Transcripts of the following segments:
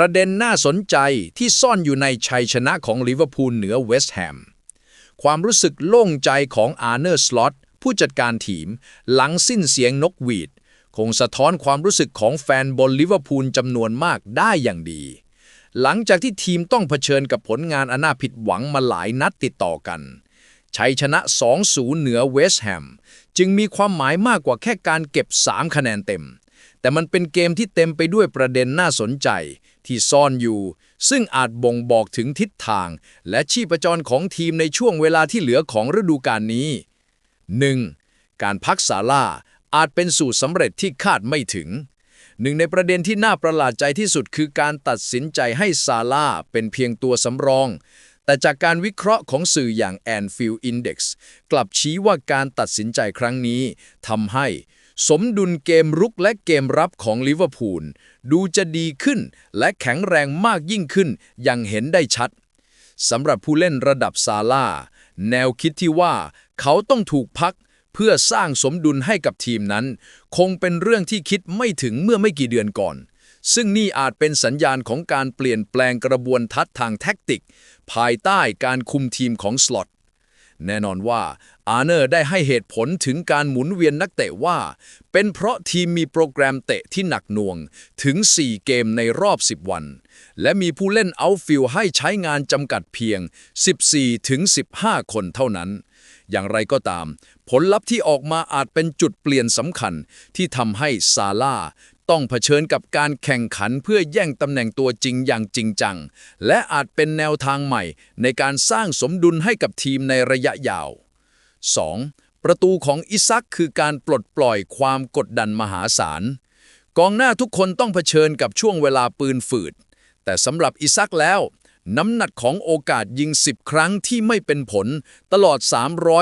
ประเด็นน่าสนใจที่ซ่อนอยู่ในชัยชนะของลิเวอร์พูลเหนือเวสต์แฮม ความรู้สึกโล่งใจของอาร์เนอร์สล็อตผู้จัดการทีม หลังสิ้นเสียงนกหวีด คงสะท้อนความรู้สึกของแฟนบอลลิเวอร์พูลจำนวนมากได้อย่างดี หลังจากที่ทีมต้องเผชิญกับผลงานอนาผิดหวังมาหลายนัดติดต่อกัน ชัยชนะ 2-0 เหนือเวสต์แฮม จึงมีความหมายมากกว่าแค่การเก็บ 3 คะแนนเต็ม แต่มันเป็นเกมที่เต็มไปด้วยประเด็นน่าสนใจ ที่ซ่อนอยู่ ซึ่งอาจบ่งบอกถึงทิศทาง และชีพจรของทีมในช่วงเวลาที่เหลือของฤดูกาลนี้ 1. การพักซาร่าอาจเป็นสูตรสำเร็จที่คาดไม่ถึง หนึ่งในประเด็นที่น่าประหลาดใจที่สุดคือการตัดสินใจให้ซาร่าเป็นเพียงตัวสำรองแต่จากการวิเคราะห์ของสื่ออย่าง Anfield Index กลับชี้ว่าการตัดสินใจครั้งนี้ทำให้ สมดุลเกมรุกและเกมรับของลิเวอร์พูลดูจะดีขึ้นและแข็งแรงมากยิ่งขึ้นอย่างเห็นได้ชัดสำหรับผู้เล่นระดับซาร่าแนวคิดที่ว่าเขาต้องถูกพักเพื่อสร้างสมดุลให้กับทีมนั้น คงเป็นเรื่องที่คิดไม่ถึงเมื่อไม่กี่เดือนก่อน ซึ่งนี่อาจเป็นสัญญาณของการเปลี่ยนแปลงกระบวนทัศน์ทางแท็กติก ภายใต้การคุมทีมของสล็อต แน่นอนว่าอาร์เนอร์ได้ให้เหตุผลถึงการหมุนเวียนนักเตะว่า เป็นเพราะทีมมีโปรแกรมเตะที่หนักหน่วงถึง 4 เกมในรอบ 10 วัน และมีผู้เล่นเอาฟิลให้ใช้งานจำกัดเพียง 14 ถึง 15 คนเท่านั้น อย่างไรก็ตาม ผลลัพธ์ที่ออกมาอาจเป็นจุดเปลี่ยนสำคัญที่ทำให้ซาร่า ต้องเผชิญกับการแข่งขันเพื่อแย่งตำแหน่งตัวจริงอย่างจริงจัง และอาจเป็นแนวทางใหม่ ในการสร้างสมดุลให้กับทีมในระยะยาว 2. ประตูของอิซักคือการปลดปล่อยความกดดันมหาศาล กองหน้าทุกคนต้องเผชิญกับช่วงเวลาปืนฝืด แต่สำหรับอิซักแล้ว น้ำหนักของโอกาสยิง 10 ครั้งที่ไม่เป็นผล ตลอด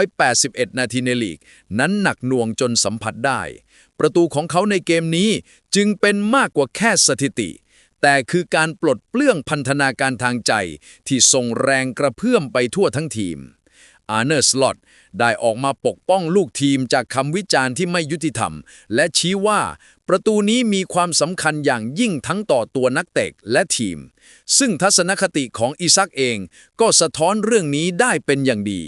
381 นาทีในลีก นั้นหนักหน่วงจนสัมผัสได้ ประตูของเขาในเกมนี้จึงเป็นมากกว่าแค่สถิติ แต่คือการปลดเปลื้องพันธนาการทางใจที่ส่งแรงกระเพื่อมไปทั่วทั้งทีม อาร์เนอร์สลอตได้ออกมาปกป้องลูกทีมจากคำวิจารณ์ที่ไม่ยุติธรรม และชี้ว่าประตูนี้มีความสำคัญอย่างยิ่งทั้งต่อตัวนักเตะและทีม ซึ่งทัศนคติของอิซักเองก็สะท้อนเรื่องนี้ได้เป็นอย่างดี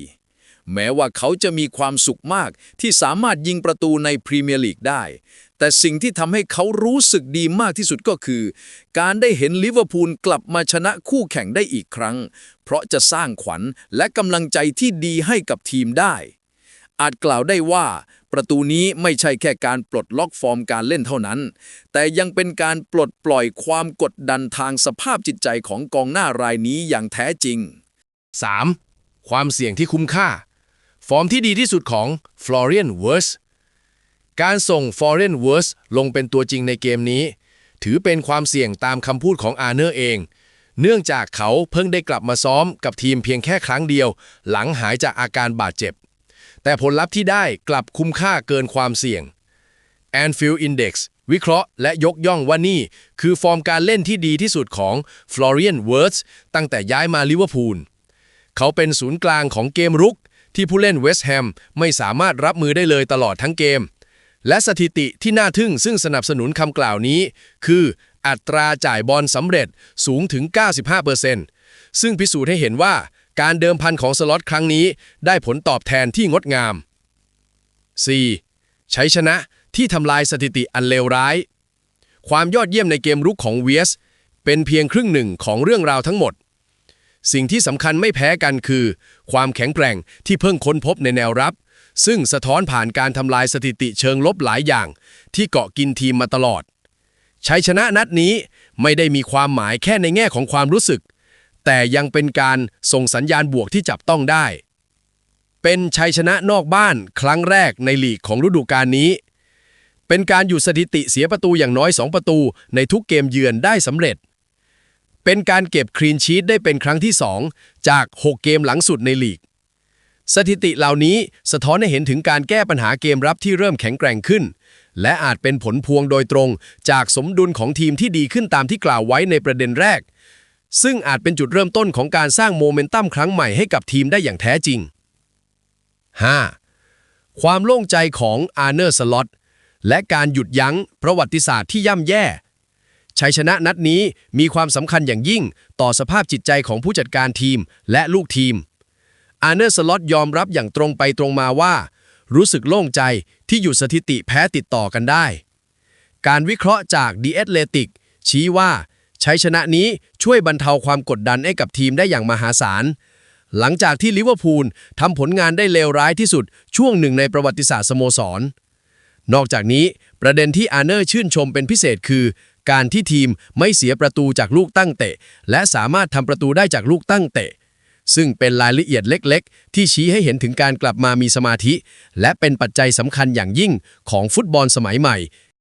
แม้ว่าเขาจะมีความสุขมากที่สามารถยิงประตูในพรีเมียร์ลีกได้ แต่สิ่งที่ทำให้เขารู้สึกดีมากที่สุดก็คือ การได้เห็นลิเวอร์พูลกลับมาชนะคู่แข่งได้อีกครั้ง เพราะจะสร้างขวัญและกำลังใจที่ดีให้กับทีมได้ อาจกล่าวได้ว่าประตูนี้ไม่ใช่แค่การปลดล็อกฟอร์มการเล่นเท่านั้น แต่ยังเป็นการปลดปล่อยความกดดันทางสภาพจิตใจของกองหน้ารายนี้อย่างแท้จริง 3. ความเสี่ยงที่คุ้มค่า ฟอร์มที่ดีที่สุดของ Florian Wirtz การส่ง Florian Wirtz ลงเป็นตัวจริงในเกมนี้ ถือเป็นความเสี่ยงตามคำพูดของอาร์เนอร์เอง เนื่องจากเขาเพิ่งได้กลับมาซ้อมกับทีมเพียงแค่ครั้งเดียว หลังหายจากอาการบาดเจ็บ แต่ผลลัพธ์ที่ได้กลับคุ้มค่าเกินความเสี่ยง Anfield Index วิเคราะห์และยกย่องว่านี่ คือฟอร์มการเล่นที่ดีที่สุดของ Florian Wirtz ตั้งแต่ย้ายมาลิเวอร์พูล เขาเป็นศูนย์กลางของเกมรุก ที่ผู้เล่นเวสต์แฮมไม่สามารถรับมือได้เลยตลอดทั้งเกม และสถิติที่น่าทึ่งซึ่งสนับสนุนคำกล่าวนี้ คืออัตราจ่ายบอลสำเร็จสูงถึง 95%ซึ่งพิสูจน์ให้เห็นว่าการเดิมพันของสล็อตครั้งนี้ได้ผลตอบแทนที่งดงาม 4. ใชัยชนะที่ทำลายสถิติอันเลวร้าย ความยอดเยี่ยมในเกมรุกของเวียสเป็นเพียงครึ่งหนึ่งของเรื่องราวทั้งหมด สิ่งที่สำคัญไม่แพ้กันคือ ความแข็งแกร่งที่เพิ่งค้นพบในแนวรับ ซึ่งสะท้อนผ่านการทำลายสถิติเชิงลบหลายอย่าง ที่เกาะกินทีมมาตลอด ชัยชนะนัดนี้ไม่ได้มีความหมายแค่ในแง่ของความรู้สึก แต่ยังเป็นการส่งสัญญาณบวกที่จับต้องได้ เป็นชัยชนะนอกบ้านครั้งแรกในลีกของฤดูกาลนี้ เป็นการหยุดสถิติเสียประตูอย่างน้อย 2 ประตูในทุกเกมเยือนได้สำเร็จ เป็นการเก็บคลีนชีตได้เป็นครั้งที่ 2 จาก 6 เกมหลังสุดในลีก สถิติเหล่านี้สะท้อนให้เห็นถึงการแก้ปัญหาเกมรับที่เริ่มแข็งแกร่งขึ้น และอาจเป็นผลพวงโดยตรง จากสมดุลของทีมที่ดีขึ้นตามที่กล่าวไว้ในประเด็นแรก ซึ่งอาจเป็นจุดเริ่มต้นของการสร้างโมเมนตัมครั้งใหม่ให้กับทีมได้อย่างแท้จริง 5. ความโล่งใจของอาร์เนอร์สล็อตและการหยุดยั้งประวัติศาสตร์ที่ย่ำแย่ ชัยชนะนัดนี้มีความสำคัญอย่างยิ่งต่อสภาพจิตใจของผู้จัดการทีมและลูกทีม อาร์เนอร์สล็อตยอมรับอย่างตรงไปตรงมาว่า รู้สึกโล่งใจที่อยู่สถิติแพ้ติดต่อกันได้ การวิเคราะห์จาก The Athletic ชี้ว่าชัยชนะนี้ช่วยบรรเทาความกดดันให้กับทีมได้อย่างมหาศาล หลังจากที่ลิเวอร์พูลทำผลงานได้เลวร้ายที่สุดช่วงหนึ่งในประวัติศาสตร์สโมสรนอกจากนี้ประเด็นที่อาเนอร์ชื่นชมเป็นพิเศษคือ การที่ทีมไม่เสียประตูจากลูกตั้งเตะ และสามารถทำประตูได้จากลูกตั้งเตะ ซึ่งเป็นรายละเอียดเล็กๆ ที่ชี้ให้เห็นถึงการกลับมามีสมาธิ และเป็นปัจจัยสำคัญอย่างยิ่งของฟุตบอลสมัยใหม่